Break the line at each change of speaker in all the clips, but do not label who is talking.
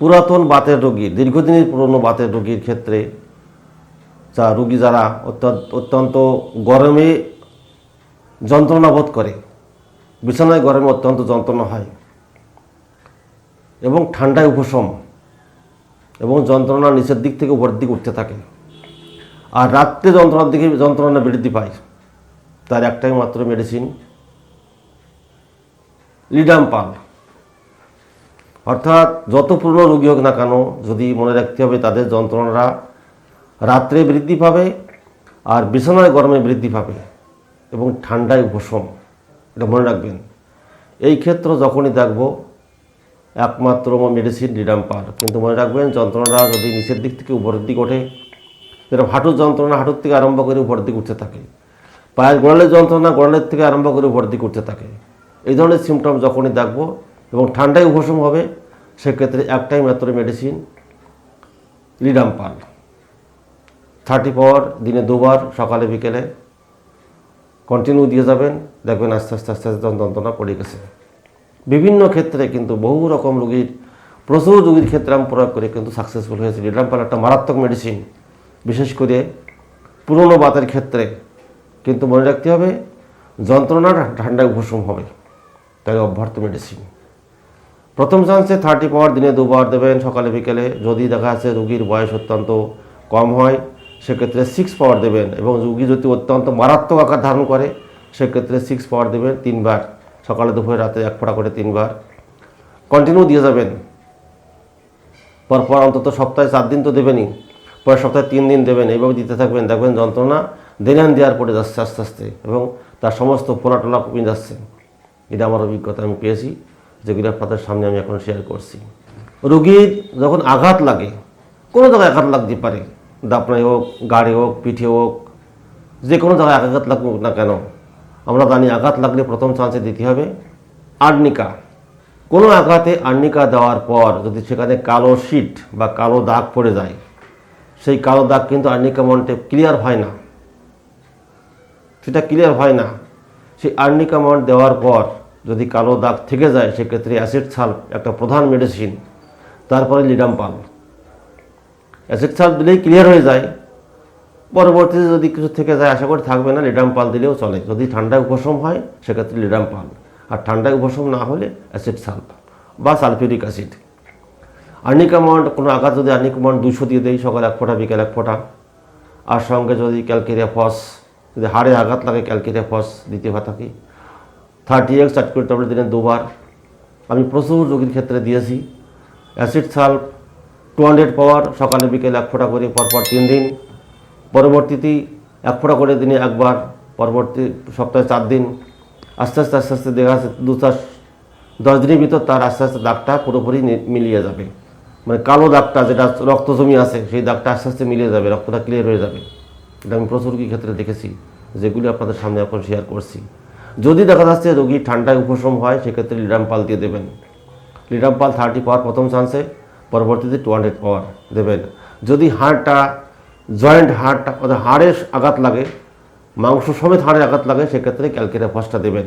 পুরাতন বাতের রোগী, দীর্ঘদিনের পুরনো বাতের রোগীর ক্ষেত্রে যা রোগী যারা অত্যন্ত গরমে যন্ত্রণা বোধ করে, বিছানায় গরমে অত্যন্ত যন্ত্রণা হয় এবং ঠান্ডায় উপশম এবং যন্ত্রণা নিচের দিক থেকে উপরের দিকে উঠতে থাকে আর রাত্রে যন্ত্রণার দিকে, যন্ত্রণা বৃদ্ধি পায়। তার একটাই মাত্র মেডিসিন লিডাম্পাল অর্থাৎ যত পুরনো রোগী হোক না কেন, যদি মনে রাখতে হবে তাদের যন্ত্রণাটা রাত্রে বৃদ্ধি পাবে আর বিছানায় গরমে বৃদ্ধি পাবে এবং ঠান্ডায় উপশম। এটা মনে রাখবেন। এই ক্ষেত্র যখনই দেখব, একমাত্র মেডিসিন লিডাম্পার কিন্তু মনে রাখবেন, যন্ত্রণাটা যদি নিচের দিক থেকে উপরের দিকে ওঠে যেরকম হাঁটুর যন্ত্রণা হাঁটুর থেকে আরম্ভ করে উপরের দিকে উঠতে থাকে। পায়ের গোড়ালের যন্ত্রণা গোড়ালের থেকে আরম্ভ করে উপরের দিকে উঠতে থাকে। এই ধরনের সিমটম যখনই দেখব এবং ঠান্ডায় উপশম হবে সেক্ষেত্রে একটাই মাত্র মেডিসিন লিডাম্পাল থার্টি পাওয়ার দিনে দুবার, সকালে, বিকেলে। কন্টিনিউ দিয়ে যাবেন, দেখবেন আস্তে আস্তে আস্তে আস্তে যন্ত্রণা পড়ে গেছে। বিভিন্ন ক্ষেত্রে কিন্তু বহু রকম রোগীর, প্রচুর রোগীর ক্ষেত্রে আমি প্রয়োগ করে, কিন্তু সাকসেসফুল হয়েছে। লিডাম্পাল একটা মারাত্মক মেডিসিন বিশেষ করে পুরনো বাতের ক্ষেত্রে। কিন্তু মনে রাখতে হবে যন্ত্রণা ঠান্ডায় উপশম হবে। তাই অভ্যর্থ মেডিসিন প্রথম চান্সে থার্টি পাওয়ার দিনে দুবার দেবেন। সকালে, বিকেলে যদি দেখা যাচ্ছে রুগীর বয়স অত্যন্ত কম হয়, সেক্ষেত্রে সিক্স পাওয়ার দেবেন এবং রুগী যদি অত্যন্ত মারাত্মক আকার ধারণ করে, সেক্ষেত্রে সিক্স পাওয়ার দেবেন তিনবার। সকালে, দুপুরে, রাতে এক ফোঁটা করে তিনবার। কন্টিনিউ দিয়ে যাবেন। পরপর অন্তত সপ্তাহে চার দিন তো দেবেনই। পরের সপ্তাহে তিন দিন দেবেন। এইভাবে দিতে থাকবেন। দেখবেন যন্ত্রণা দেনান দেওয়ার পরে যাচ্ছে আস্তে আস্তে এবং তার সমস্ত ফোলাটোলা কমে যাচ্ছে। এটা আমার অভিজ্ঞতা, আমি পেয়েছি। যেগুলো আপনাদের সামনে আমি এখন শেয়ার করছি। রুগীর যখন আঘাত লাগে, কোনো জায়গায় আঘাত লাগতে পারে। দাপনায় হোক, গাড়ি হোক, পিঠে হোক, যে কোনো জায়গায় আঘাত লাগুক না কেন, আমরা জানি আঘাত লাগলে প্রথম চান্সে দিতে হবে আর্নিকা। কোনো আঘাতে আর্নিকা দেওয়ার পর যদি সেখানে কালো শিট বা কালো দাগ পড়ে যায়, সেই কালো দাগ কিন্তু আর্নিকা মন্টে ক্লিয়ার হয় না। সেটা ক্লিয়ার হয় না। সেই আর্নিকা মাউন্ট দেওয়ার পর যদি কালো দাগ থেকে যায়, সেক্ষেত্রে অ্যাসিড সাল্ফ একটা প্রধান মেডিসিন তারপরে লিডাম্পাল অ্যাসিড সাল্ফ দিলেই ক্লিয়ার হয়ে যায়। পরবর্তীতে যদি কিছু থেকে যায়, আশা করি থাকবে না লিডাম্পাল দিলেও চলে। যদি ঠান্ডায় উপশম হয়, সেক্ষেত্রে লিডাম্পাল আর ঠান্ডায় উপশম না হলে অ্যাসিড সাল্ফ বা সালফিউরিক অ্যাসিড। আর্নিকা মাউন্ট কোনো আঘাত যদি আর্নিকা মাউন্ট দুশো দিয়ে দেয় সকাল এক ফোঁটা, বিকেল এক ফোঁটা। আর সঙ্গে যদি ক্যালকেরিয়া ফস, যদি হাড়ে আঘাত লাগে, ক্যালকেরিয়া ফস দিতে হয় থাকি থার্টি এক্স চার করে ট্যাবলেট দিনে দুবার। আমি প্রচুর রোগীর ক্ষেত্রে দিয়েছি। Acid sulph two hundred power সকালে, বিকেলে এক ফোঁটা করে, পরপর তিন দিন। পরবর্তীতে এক ফোঁটা করে দিনে একবার, পরবর্তী সপ্তাহে চার দিন। আস্তে আস্তে আস্তে আস্তে দেখা যাচ্ছে দু চার, দশ দিনের ভিতর তার আস্তে আস্তে দাগটা পুরোপুরি মিলিয়ে যাবে। মানে কালো দাগটা যেটা রক্ত জমি আছে, সেই দাগটা আস্তে আস্তে মিলিয়ে যাবে, রক্তটা ক্লিয়ার হয়ে যাবে। এটা আমি প্রচুর রোগীর ক্ষেত্রে দেখেছি, যেগুলি আপনাদের সামনে এখন শেয়ার করছি। যদি দেখা যাচ্ছে রোগী ঠান্ডায় উপশম হয়, সেক্ষেত্রে লিডাম্পাল দিয়ে দেবেন। লিডাম্পাল থার্টি পাওয়ার প্রথম চান্সে পরবর্তীতে টু হান্ড্রেড পাওয়ার দেবেন। যদি হাড়টা জয়েন্ট হাড়টা অর্থাৎ হাড়ে আঘাত লাগে, মাংস সমেত হাড়ে আঘাত লাগে, সেক্ষেত্রে ক্যালকেরিয়া ফসটা দেবেন।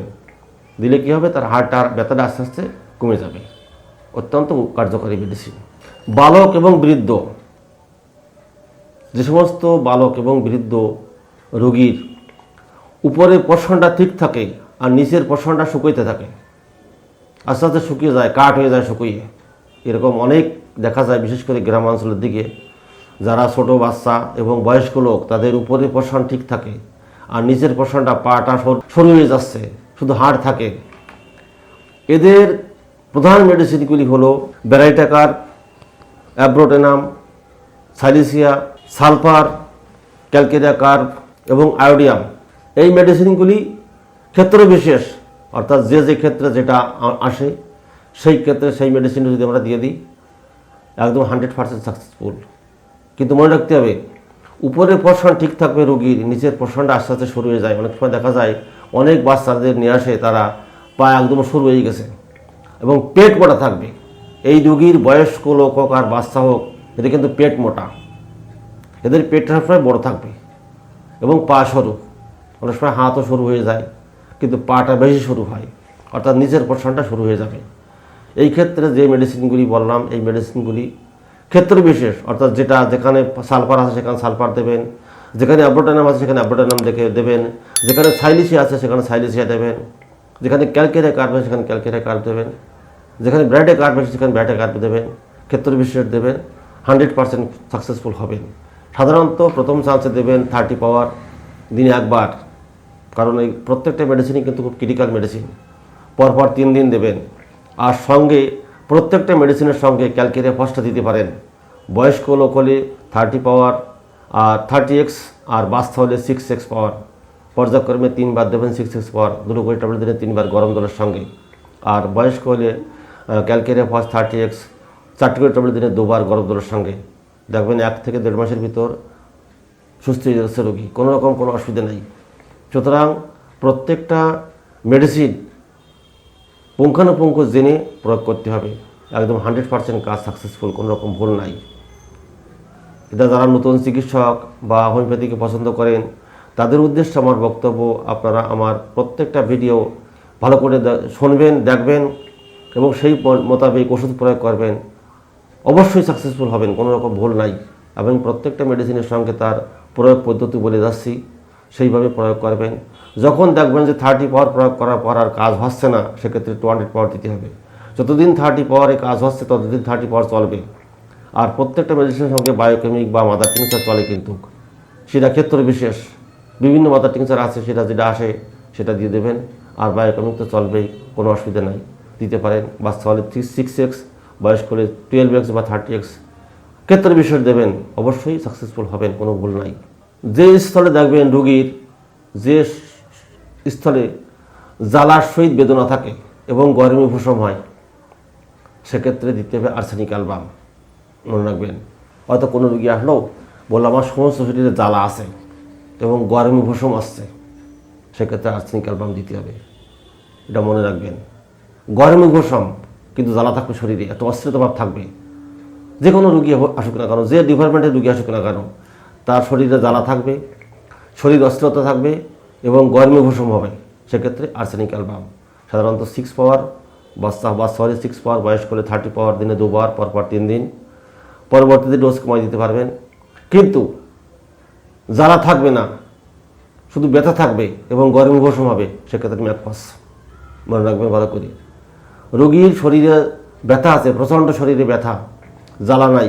দিলে কী হবে? তার হাড়টা ব্যথাটা আস্তে আস্তে কমে যাবে। অত্যন্ত কার্যকারী মেডিসিন বালক এবং বৃদ্ধ। যে সমস্ত বালক এবং বৃদ্ধ রোগীর উপরের পোষণটা ঠিক থাকে আর নিচের পোষণটা শুকোইতে থাকে। আস্তে আস্তে শুকিয়ে যায়, কাঠ হয়ে যায় শুকিয়ে। এরকম অনেক দেখা যায়, বিশেষ করে গ্রামাঞ্চলের দিকে। যারা ছোট বাচ্চা এবং বয়স্ক লোক, তাদের উপরের পোষণ ঠিক থাকে আর নিচের পোষণটা পাটা সরু হয়ে যাচ্ছে, শুধু হাড় থাকে। এদের প্রধান মেডিসিনগুলি হলো baryta carb, abrotanum, silicea, sulphur, calcarea carb এবং আয়োডিয়াম। এই মেডিসিনগুলি ক্ষেত্র বিশেষ, অর্থাৎ যে যে ক্ষেত্রে যেটা আসে, সেই ক্ষেত্রে সেই মেডিসিনটা যদি আমরা দিয়ে দিই, একদম হান্ড্রেড পার্সেন্ট সাকসেসফুল কিন্তু মনে রাখতে হবে, উপরের পোর্শন ঠিক থাকবে রোগীর, নিচের পোর্শনটা আস্তে আস্তে শুরু হয়ে যায়। অনেক সময় দেখা যায়, অনেক বাচ্চাদের নিয়ে আসে, তারা পা একদম শুরু হয়ে গেছে এবং পেট মোটা থাকবে। এই রোগীর বয়স্ক লোক হোক আর বাচ্চা হোক, এদের কিন্তু পেট মোটা। এদের পেটটা সবসময় বড় থাকবে এবং পা সরু। অনেক সময় হাতও শুরু হয়ে যায়, কিন্তু পাটা বেশি শুরু হয়, অর্থাৎ নিচের পোর্শনটা শুরু হয়ে যাবে। এই ক্ষেত্রে যে মেডিসিনগুলি বললাম, এই মেডিসিনগুলি ক্ষেত্র বিশেষ অর্থাৎ যেটা যেখানে সালফার আছে সেখানে সালফার দেবেন, যেখানে অ্যাব্রোটানাম আছে সেখানে অ্যাব্রোটানাম দেখে দেবেন, যেখানে সাইলিসিয়া আছে সেখানে সাইলিসিয়া দেবেন, যেখানে ক্যালকেরিয়া কাটবেন সেখানে ক্যালকেরিয়া কাট দেবেন, যেখানে ব্র্যাডে কাটবেন সেখানে ব্র্যাডে কাট দেবেন ক্ষেত্র বিশেষ দেবেন, হান্ড্রেড পার্সেন্ট সাকসেসফুল হবেন। সাধারণত প্রথম চান্সে দেবেন থার্টি পাওয়ার দিনে একবার। কারণ এই প্রত্যেকটা মেডিসিনই কিন্তু খুব ক্রিটিক্যাল মেডিসিন পরপর তিন দিন দেবেন। আর সঙ্গে প্রত্যেকটা মেডিসিনের সঙ্গে ক্যালকেরিয়া ফসটা দিতে পারেন। বয়স্ক লোক হলে থার্টি পাওয়ার আর থার্টি এক্স আর বাচ্চা হলে সিক্স এক্স পাওয়ার পর্যায়ক্রমে তিনবার দেবেন সিক্স এক্স পাওয়ার দুটো করে ট্যাবলেট দিনে তিনবার গরম জলের সঙ্গে। আর বয়স্ক হলে ক্যালকেরিয়া ফস থার্টি এক্স চারটি করে ট্যাবলেট দিনে দুবার গরম জলের সঙ্গে। দেখবেন এক থেকে দেড় মাসের ভিতর সুস্থ হয়ে যাচ্ছে রোগী। কোনো রকম কোনো অসুবিধা নেই। সুতরাং প্রত্যেকটা মেডিসিন পুঙ্খানুপুঙ্খ জেনে প্রয়োগ করতে হবে। একদম হান্ড্রেড পার্সেন্ট কাজ সাকসেসফুল কোনো রকম ভুল নাই। এটা যারা নতুন চিকিৎসক বা হোমিওপ্যাথিকে পছন্দ করেন, তাদের উদ্দেশ্যে আমার বক্তব্য, আপনারা আমার প্রত্যেকটা ভিডিও ভালো করে শুনবেন, দেখবেন এবং সেই মোতাবেক ওষুধ প্রয়োগ করবেন। অবশ্যই সাকসেসফুল হবেন, কোনো রকম ভুল নাই। এবং প্রত্যেকটা মেডিসিনের সঙ্গে তার প্রয়োগ পদ্ধতি বলে যাচ্ছি। সেইভাবে প্রয়োগ করবেন। যখন দেখবেন যে থার্টি পাওয়ার প্রয়োগ করার পর আর কাজ হচ্ছে না, সেক্ষেত্রে টু হান্ড্রেড পাওয়ার দিতে হবে। যতদিন থার্টি পাওয়ারে কাজ হচ্ছে, ততদিন থার্টি পাওয়ার চলবে। আর প্রত্যেকটা মেডিসিনের সঙ্গে বায়োকেমিক বা মাদার টিংচার চলে কিন্তু। সেটা ক্ষেত্র বিশেষ। বিভিন্ন মাদার টিংচার আছে, সেটা যেটা আসে, সেটা দিয়ে দেবেন। আর বায়োকেমিক তো চলবেই, কোনো অসুবিধা নাই। দিতে পারেন বা চলে থ্রি সিক্স এক্স বয়স্ক হলে টুয়েলভ এক্স বা থার্টি এক্স ক্ষেত্র বিশেষ দেবেন, অবশ্যই সাকসেসফুল হবেন, কোনো ভুল নাই। যে স্থলে দেখবেন রুগীর যে স্থলে জ্বালার সহিত বেদনা থাকে এবং গরমে ভূষম হয়, সেক্ষেত্রে দিতে হবে আর্সেনিক অ্যালবাম মনে রাখবেন। হয়তো কোনো রুগী আসলো, বলল, আমার সমস্ত শরীরে জ্বালা আছে এবং গরমে ভূষম আসছে। সেক্ষেত্রে আর্সেনিক অ্যালবাম দিতে হবে। এটা মনে রাখবেন। গরমে ভূষম কিন্তু জ্বালা থাকবে শরীরে। এত অস্থিরতা ভাব থাকবে। যে কোনো রুগী আসুক না কেন, যে ডিপার্টমেন্টের রুগী আসুক না কেন তার শরীরে জ্বালা থাকবে, শরীর অস্থিরতা থাকবে এবং গরমে ভূষম হবে। সেক্ষেত্রে আর্সেনিক অ্যালবাম সাধারণত সিক্স পাওয়ার বাচ্চা হলে সিক্স পাওয়ার বয়স করলে থার্টি পাওয়ার দিনে দুবার পরপর তিন দিন। পরবর্তীতে ডোজ কমাই দিতে পারবেন। কিন্তু জ্বালা থাকবে না, শুধু ব্যথা থাকবে এবং গরমে ভূষম হবে, সেক্ষেত্রে ম্যাকফাস মনে রাখবেন, ভালো করে। রোগীর শরীরে ব্যথা আছে, প্রচণ্ড শরীরে ব্যথা, জ্বালা নাই,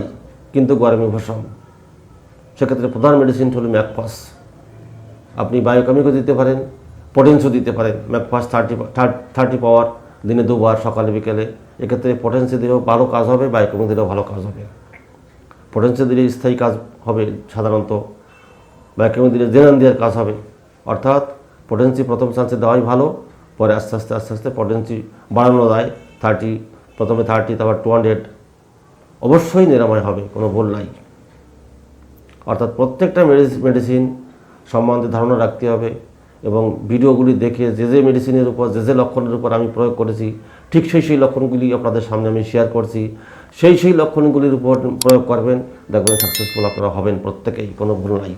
কিন্তু গরমে ভূষম সেক্ষেত্রে প্রধান মেডিসিন হলো ম্যাকফাস আপনি বায়োকেমিকও দিতে পারেন পটেন্সও দিতে পারেন। ম্যাকফাস থার্টি থার্টি পাওয়ার দিনে দুবার, সকালে, বিকেলে। এক্ষেত্রে পটেন্সি দিলেও ভালো কাজ হবে বায়োকেমিক দিলেও ভালো কাজ হবে। পটেন্সি দিলে স্থায়ী কাজ হবে সাধারণত। বায়োকেমিক দিলে জেনান দেওয়ার কাজ হবে। অর্থাৎ পটেন্সি প্রথম চান্সে দেওয়াই ভালো, পরে আস্তে আস্তে আস্তে আস্তে পটেন্সি বাড়ানো যায়। থার্টি প্রথমে থার্টি তারপর টু হান্ড্রেড অবশ্যই নিরাময় হবে, কোনো ভুল নাই। অর্থাৎ প্রত্যেকটা মেডিসিন সম্বন্ধে ধারণা রাখতে হবে এবং ভিডিওগুলি দেখে যে যে মেডিসিনের উপর, যে যে লক্ষণের উপর আমি প্রয়োগ করেছি, ঠিক সেই সেই লক্ষণগুলি আপনাদের সামনে আমি শেয়ার করছি। সেই সেই লক্ষণগুলির উপর প্রয়োগ করবেন, দেখবেন সাকসেসফুল আপনারা হবেন প্রত্যেকেই, কোনো ভুল নাই।